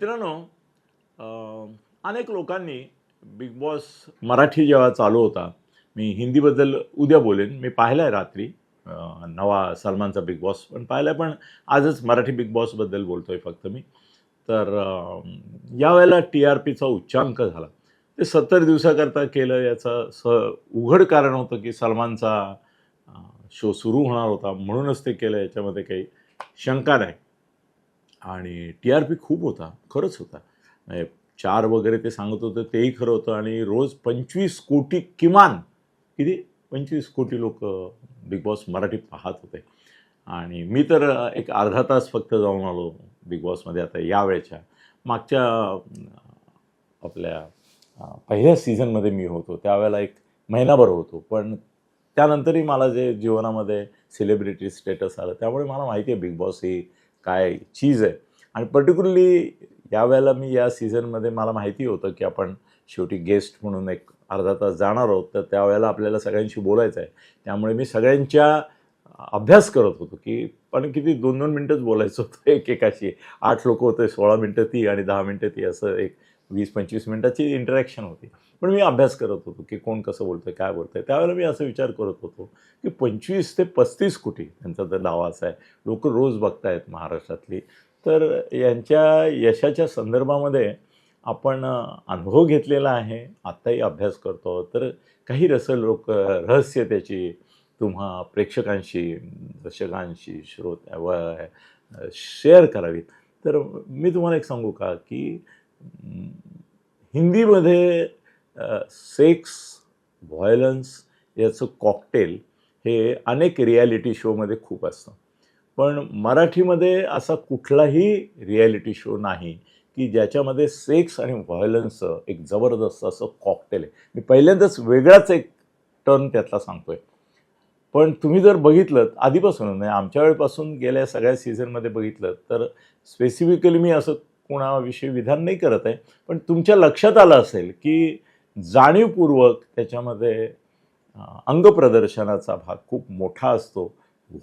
मित्रांनो अनेक लोकांनी बिग बॉस मराठी जेव्हा चालू होता मी हिंदीबद्दल उद्या बोलेन. मी पाहिला आहे रात्री नवा सलमानचा बिग बॉस पण पाहिला पण आजच मराठी बिग बॉसबद्दल बोलतो आहे फक्त मी. तर यावेळेला टी आर पीचा उच्चांक झाला. ते सत्तर दिवसाकरता केलं याचं स उघड कारण होतं की सलमानचा शो सुरू होणार होता. म्हणूनच ते केलं याच्यामध्ये काही शंका नाही. आणि टी आर पी खूप होता खरंच होता. म्हणजे चार वगैरे ते सांगत होतं तेही खरं होतं. आणि रोज पंचवीस कोटी किमान किती? पंचवीस कोटी लोक बिग बॉस मराठी पाहत होते. आणि मी तर एक अर्धा तास फक्त जाऊन आलो बिग बॉसमध्ये आता यावेळेच्या. मागच्या आपल्या पहिल्या सीझनमध्ये मी होतो. त्यावेळेला एक महिनाभर होतो. पण त्यानंतरही मला जे जीवनामध्ये सेलिब्रिटी स्टेटस आलं त्यामुळे मला माहिती आहे बिग बॉस ही काय चीज आहे. आणि पर्टिक्युलरली यावेळेला मी या सीझनमध्ये मला माहिती होतं की आपण शेवटी गेस्ट म्हणून एक अर्धा तास जाणार आहोत. तर त्यावेळेला आपल्याला सगळ्यांशी बोलायचं आहे त्यामुळे मी सगळ्यांच्या अभ्यास करत होतो की पण किती दोन दोन मिनटंच बोलायचं होतं. एकेकाशी आठ लोक होते सोळा मिनटं ती आणि दहा मिनटं ती असं एक वीस पंचवीस मिनटाची इंटरॅक्शन होती. पण मी अभ्यास करत होतो की कोण कसं बोलतंय काय बोलतंय. त्यावेळेला मी असं विचार करत होतो की पंचवीस ते पस्तीस कोटी त्यांचा तर दावा असा आहे. लोक रोज बघतायत महाराष्ट्रातली. तर यांच्या यशाच्या संदर्भामध्ये आपण अनुभव घेतलेला आहे. आत्ताही अभ्यास करतो तर काही रस लोक रहस्य त्याची तुम्हा प्रेक्षकांशी दर्शकांशी श्रोत व शेअर करावीत. तर मी तुम्हाला एक सांगू का की हिंदीमध्ये सेक्स व्हायलन्स याचं कॉकटेल हे अनेक रियालिटी शोमध्ये खूप असतं. पण मराठीमध्ये असा कुठलाही रियालिटी शो नाही की ज्याच्यामध्ये सेक्स आणि व्हायलन्सचं एक जबरदस्त असं कॉकटेल आहे. मी पहिल्यांदाच वेगळाच एक टर्न त्यातला सांगतोय. पण तुम्ही जर बघितलं आधीपासून म्हणजे आमच्या वेळेपासून गेल्या सगळ्या सीझनमध्ये बघितलं तर स्पेसिफिकली मी असं कोणाविषयी विधान नाही करत आहे पण तुमच्या लक्षात आलं असेल की जाणीवपूर्वक त्याच्यामध्ये अंगप्रदर्शनाचा भाग खूप मोठा असतो.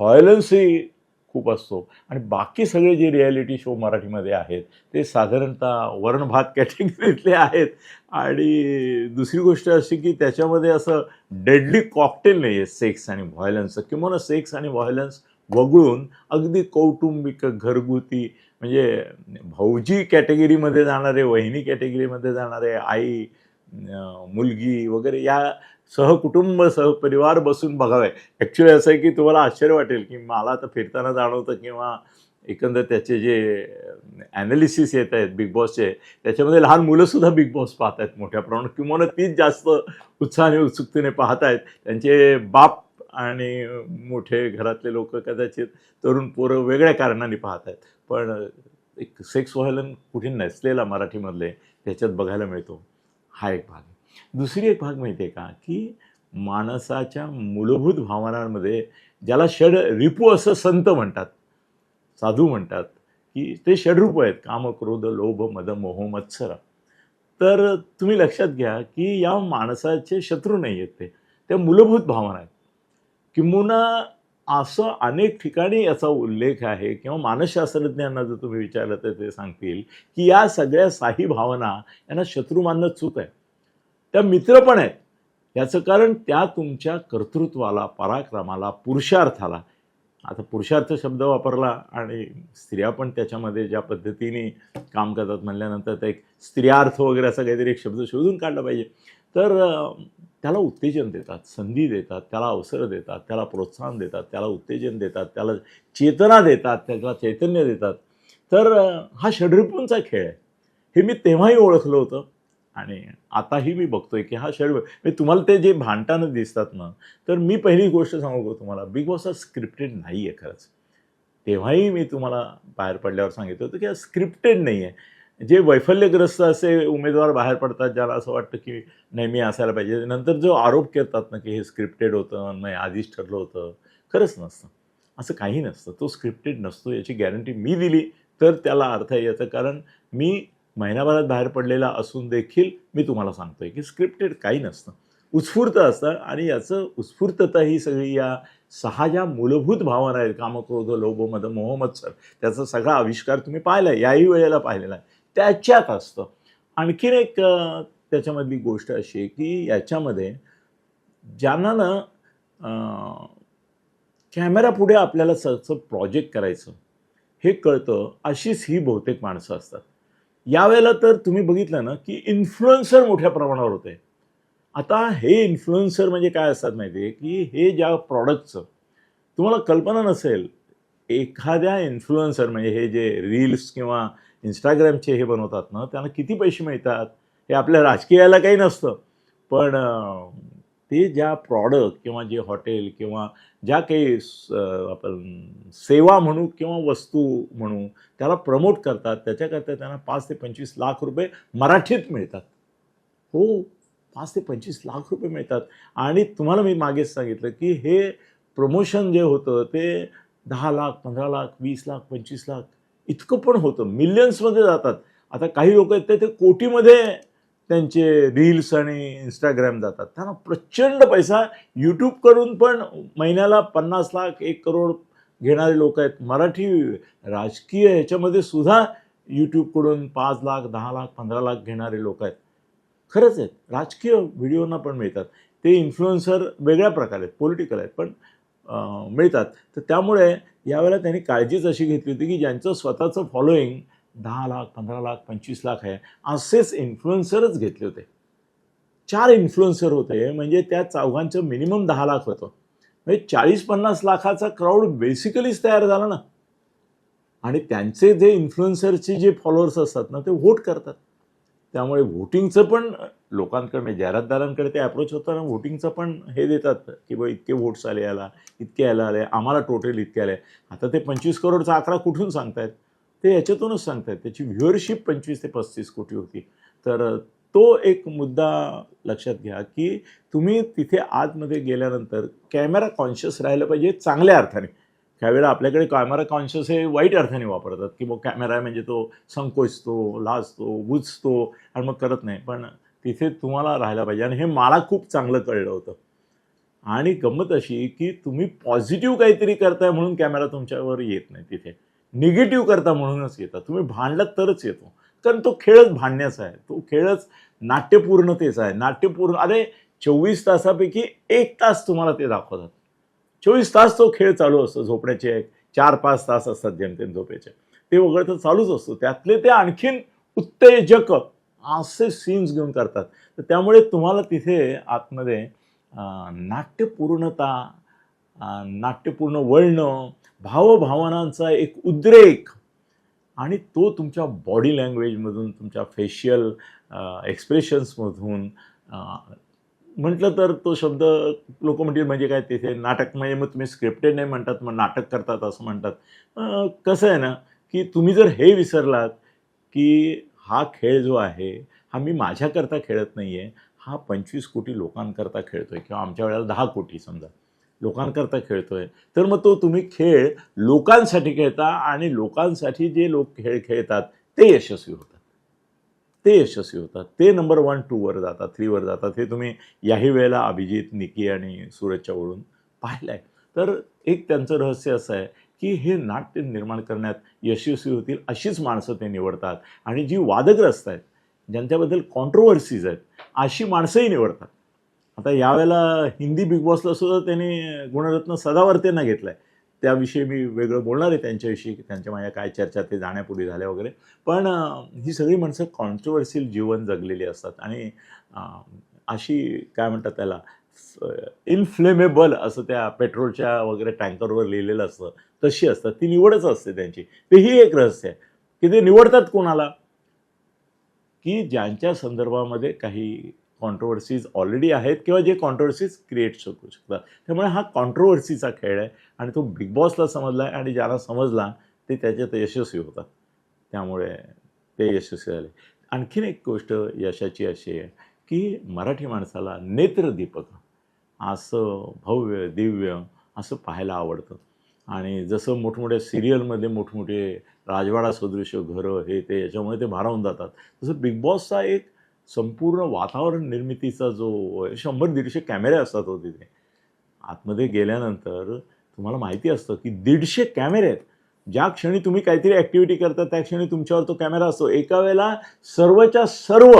व्हायलन्सही खूप असतो. आणि बाकी सगळे जे रियालिटी शो मराठीमध्ये आहेत ते साधारणतः वर्णभात कॅटेगरीतले आहेत. आणि दुसरी गोष्ट अशी की त्याच्यामध्ये असं डेडली कॉकटेल नाही आहे सेक्स आणि व्हायलन्सचं किंवा सेक्स आणि व्हायलन्स वगळून अगदी कौटुंबिक घरगुती म्हणजे भाऊजी कॅटेगरीमध्ये जाणारे वहिनी कॅटेगरीमध्ये जाणारे आई मुलगी वगैरे या सहकुटुंब सहपरिवार बसून बघावे. ॲक्च्युली असं आहे की तुम्हाला आश्चर्य वाटेल की मला आता फिरताना जाणवतं किंवा एकंदर त्याचे जे ॲनालिसिस येत आहेत बिग बॉसचे त्याच्यामध्ये लहान मुलंसुद्धा बिग बॉस पाहत आहेत मोठ्या प्रमाणात. किंवा तीच जास्त उत्साहाने उत्सुकतेने पाहत आहेत. त्यांचे बाप आणि मोठे घरातले लोक कदाचित तरुण पोरं वेगळ्या कारणाने पाहत आहेत. पण एक सेक्स व्हायलन कुठे नसलेला मराठीमधले त्याच्यात बघायला मिळतो. हा एक भाग आहे. दुसरी एक भाग माहिती आहे का? की माणसाच्या मूलभूत भावनांमध्ये ज्याला षड रिपू असं संत म्हणतात साधू म्हणतात की ते षडरूप आहेत काम क्रोध लोभ मद मोह मत्सर. तर तुम्ही लक्षात घ्या की या माणसाचे शत्रू नाही आहेत ते. त्या मूलभूत भावना आहेत. किंबहुना असं अनेक ठिकाणी याचा उल्लेख आहे किंवा मानसशास्त्रज्ञांना जर तुम्ही विचारलं तर ते सांगतील की या सगळ्या साही भावना यांना शत्रू मानणं चूक आहे. त्या मित्र पण आहेत. याचं कारण त्या तुमच्या कर्तृत्वाला पराक्रमाला पुरुषार्थाला. आता पुरुषार्थ शब्द वापरला आणि स्त्रिया पण त्याच्यामध्ये ज्या पद्धतीने काम करतात म्हणल्यानंतर ते एक स्त्रियार्थ वगैरे असा काहीतरी एक शब्द शोधून काढला पाहिजे. तर त्याला उत्तेजन देतात संधी देतात त्याला अवसर देतात त्याला प्रोत्साहन देतात त्याला उत्तेजन देतात त्याला चेतना देतात त्याला चैतन्य देतात. तर हा षडरिपूंचा खेळ आहे. हे मी तेव्हाही ओळखलं होतं आणि आताही मी बघतोय की हा षड म्हणजे तुम्हाला ते जे भांडताना दिसतात ना तर मी पहिली गोष्ट सांगू तुम्हाला? बिग बॉस हा स्क्रिप्टेड नाही आहे खरंच. तेव्हाही मी तुम्हाला बाहेर पडल्यावर सांगितलं होतं की हा स्क्रिप्टेड नाही आहे जे वैफल्यग्रस्त असे उमेदवार बाहेर पडतात ज्याला असं वाटतं की नेहमी असायला पाहिजे. नंतर जो आरोप करतात ना की हे स्क्रिप्टेड होतं नाही आधीच ठरलं होतं. खरंच नसतं. असं काही नसतं. तो स्क्रिप्टेड नसतो याची गॅरंटी मी दिली तर त्याला अर्थ आहे याचं. कारण मी महिनाभरात बाहेर पडलेला असून देखील मी तुम्हाला सांगतोय की स्क्रिप्टेड काही नसतं. उत्स्फूर्त असतं आणि याचं उत्स्फूर्तता ही सगळी या सहा ज्या मूलभूत भावना आहेत कामक्रोध लोभ मद मोह मत्सर त्याचा सगळा आविष्कार तुम्ही पाहिला आहे याही वेळेला पाहिलेला आहे. त्याच्यात असतं. आणखीन एक त्याच्यामधली गोष्ट अशी आहे की याच्यामध्ये ज्यांना ना कॅमेरा पुढे आपल्याला सगळं प्रोजेक्ट करायचं हे कळतं अशीच ही बहुतेक माणसं असतात. यावेळेला तर तुम्ही बघितलं ना की इन्फ्लुएन्सर मोठ्या प्रमाणावर होते. आता हे इन्फ्लुएन्सर म्हणजे काय असतात माहिती आहे की हे ज्या प्रॉडक्टचं तुम्हाला कल्पना नसेल एखाद्या इन्फ्लुएन्सर म्हणजे हे जे रील्स किंवा इंस्टाग्रामचे हे बनवतात ना त्यांना किती पैसे मिळतात? हे आपल्या राजकीयाला काही नसतं. पण ते ज्या प्रॉडक्ट किंवा जे हॉटेल किंवा ज्या काही स- आपण सेवा म्हणू किंवा वस्तू म्हणू त्याला प्रमोट करतात. त्याच्याकरता त्यांना पाच ते पंचवीस लाख रुपये मराठीत मिळतात. हो पाच ते पंचवीस लाख रुपये मिळतात. आणि तुम्हाला मी मागेच सांगितलं की हे प्रमोशन जे होतं ते दहा लाख पंधरा लाख वीस लाख पंचवीस लाख इतकं पण होतं. मिलियन्समध्ये जातात. आता काही लोक आहेत ते ते कोटीमध्ये त्यांचे रील्स आणि इंस्टाग्राम जातात. त्यांना प्रचंड पैसा यूट्यूबकडून पण महिन्याला पन्नास लाख एक करोड घेणारे लोक आहेत. मराठी राजकीय ह्याच्यामध्ये सुद्धा यूट्यूबकडून पाच लाख दहा लाख पंधरा लाख घेणारे लोक आहेत. खरंच आहेत. राजकीय व्हिडिओना पण मिळतात. ते इन्फ्लुएन्सर वेगळ्या प्रकारे आहेत पॉलिटिकल आहेत पण मिळतात. तर त्यामुळे यावेळेला त्यांनी काळजीच अशी घेतली होती की ज्यांचं स्वतःचं फॉलोईंग दहा लाख पंधरा लाख पंचवीस लाख आहे असेच इन्फ्लुएन्सरच घेतले होते. चार इन्फ्लुएन्सर होते म्हणजे त्या चौघांचं मिनिमम दहा लाख होतं. म्हणजे चाळीस पन्नास लाखाचा क्राऊड बेसिकलीच तयार झाला ना. आणि त्यांचे जे इन्फ्लुएन्सरचे जे फॉलोअर्स असतात ना ते व्होट करतात. त्यामुळे व्होटिंगचं पण लोकांकडे जाहिरातदारांकडे ते अप्रोच होताना व्होटिंगचं पण हे देतात की बा इतके वोट्स आले याला इतके याला आले आम्हाला टोटल इतके आले. आता ते पंचवीस करोडचा आकडा कुठून सांगतायत? ते याच्यातूनच सांगतायत. त्याची व्ह्युअरशिप पंचवीस ते पस्तीस कोटी होती. तर तो एक मुद्दा लक्षात घ्या की तुम्ही तिथे आतमध्ये गेल्यानंतर कॅमेरा कॉन्शियस राहिलं पाहिजे चांगल्या अर्थाने. त्यावेळेला आपल्याकडे कॅमेरा कॉन्शियस हे वाईट अर्थाने वापरतात की मग कॅमेरा आहे म्हणजे तो संकोचतो लाजतो बुजतो आणि मग करत नाही. पण तिथे तुम्हाला राहायला पाहिजे. आणि हे मला खूप चांगलं कळलं होतं. आणि गंमत अशी की तुम्ही पॉझिटिव्ह काहीतरी करताय म्हणून कॅमेरा तुमच्यावर येत नाही तिथे. निगेटिव्ह करता म्हणूनच येतात. तुम्ही भांडलात तरच येतो. कारण तो खेळच भांडण्याचा आहे. तो खेळच नाट्यपूर्णतेचा आहे. नाट्यपूर्ण अरे चोवीस तासापैकी एक तास तुम्हाला ते दाखवतात. चोवीस तास तो खेळ चालू असतो झोपण्याचे चार पाच तास असतात जेमतेम झोपेचे. ते वगळं तर चालूच असतो. त्यातले ते आणखीन उत्तेजक असे सीन्स घेऊन करतात. तर त्यामुळे तुम्हाला तिथे आतमध्ये नाट्यपूर्णता नाट्यपूर्ण वळणं भावभावनांचा एक उद्रेक आणि तो तुमच्या बॉडी लँग्वेजमधून तुमच्या फेशियल एक्सप्रेशन्समधून म्हटलं तर तो शब्द लोक म्हणतील म्हणजे काय तिथे नाटक म्हणजे मग तुम्ही स्क्रिप्टेड नाही म्हणतात मग नाटक करतात असं म्हणतात. कसं आहे ना की तुम्ही जर हे विसरलात की हा खेळ जो आहे हा मी माझ्याकरता खेळत नाही आहे हा पंचवीस कोटी लोकांकरता खेळतो आहे किंवा आमच्या वेळेला दहा कोटी समजा लोकांकरता खेळतो आहे तर मग तो तुम्ही खेळ लोकांसाठी खेळता आणि लोकांसाठी जे लोक खेळ खेळतात ते यशस्वी होतात. ते यशस्वी होतात. ते नंबर वन टूवर जातात थ्रीवर जातात. हे तुम्ही याही वेळेला अभिजित निकी आणि सूरजच्यावरून पाहिलं आहे तर एक त्यांचं रहस्य असं आहे की हे नाट्य निर्माण करण्यात यशस्वी होतील अशीच माणसं ते निवडतात. आणि जी वादग्रस्त आहेत ज्यांच्याबद्दल कॉन्ट्रोवर्सीज आहेत अशी माणसंही निवडतात. आता यावेळेला हिंदी बिग बॉसला सुद्धा त्यांनी गुणरत्न सदावर्तेंना घेतलं आहे त्याविषयी मी वेगळं बोलणार आहे त्यांच्याविषयी त्यांच्या माझ्या काय चर्चा ते जाण्यापूर्वी झाल्या वगैरे. पण ही सगळी माणसं कॉन्ट्रोवर्सियल जीवन जगलेली असतात. आणि अशी काय म्हणतात त्याला इनफ्लेमेबल असं त्या पेट्रोलच्या वगैरे टँकरवर लिहिलेलं असतं. तशी असतात. ती निवडच असते त्यांची. तेही एक रहस्य आहे. की ते निवडतात कोणाला? की ज्यांच्या संदर्भामध्ये काही कॉन्ट्रोवर्सीज ऑलरेडी आहेत किंवा जे कॉन्ट्रोवर्सीज क्रिएट करू शकतात. त्यामुळे हा कॉन्ट्रोवर्सीचा खेळ आहे आणि तो बिग बॉसला समजला आहे आणि ज्याला समजला ते त्याच्यात यशस्वी होतात. त्यामुळे ते यशस्वी झाले. आणखीन एक गोष्ट यशाची अशी आहे की मराठी माणसाला नेत्रदीपक असं भव्य दिव्य असं पाहायला आवडतं. आणि जसं मोठमोठ्या सिरियलमध्ये मोठमोठे राजवाडा सदृश्य घरं हे ते याच्यामुळे ते भारावून जातात. तसं बिग बॉसचा एक संपूर्ण वातावरण निर्मितीचा जो शंभर दीडशे कॅमेरे असतात हो तिथे. आतमध्ये गेल्यानंतर तुम्हाला माहिती असतं की दीडशे कॅमेरे आहेत. ज्या क्षणी तुम्ही काहीतरी ॲक्टिव्हिटी करता त्या क्षणी तुमच्यावर तो कॅमेरा असतो. एका वेळेला सर्वच्या सर्व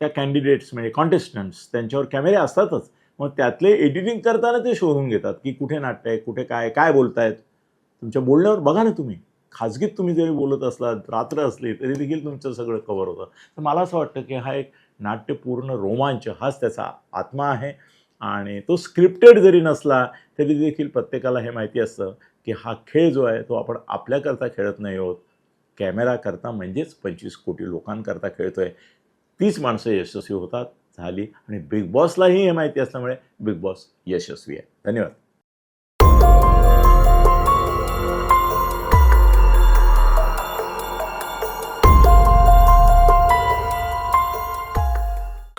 त्या कॅन्डिडेट्स म्हणजे कॉन्टेस्टंट्स त्यांच्यावर कॅमेरे असतातच. मग त्यातले एडिटिंग करताना ते शोधून घेतात की कुठे नाट्य आहे कुठे काय काय बोलतायत. तुमच्या बोलण्यावर बघा ना तुम्ही. खाजगीत तुम्ही जरी बोलत असलात रात्र असली तरी देखील तुमचं सगळं कव्हर होतं. तर मला असं वाटतं की हा एक नाट्यपूर्ण रोमांच हाच त्याचा आत्मा आहे. आणि तो स्क्रिप्टेड जरी नसला तरी देखील प्रत्येकाला हे माहिती असतं की हा खेळ जो आहे तो आपण आपल्याकरता खेळत नाही आहोत. कॅमेराकरता म्हणजेच पंचवीस कोटी लोकांकरता खेळतो आहे तीच माणसं यशस्वी होतात झाली. आणि बिग बॉसलाही हे माहिती असल्यामुळे बिग बॉस यशस्वी आहे. धन्यवाद.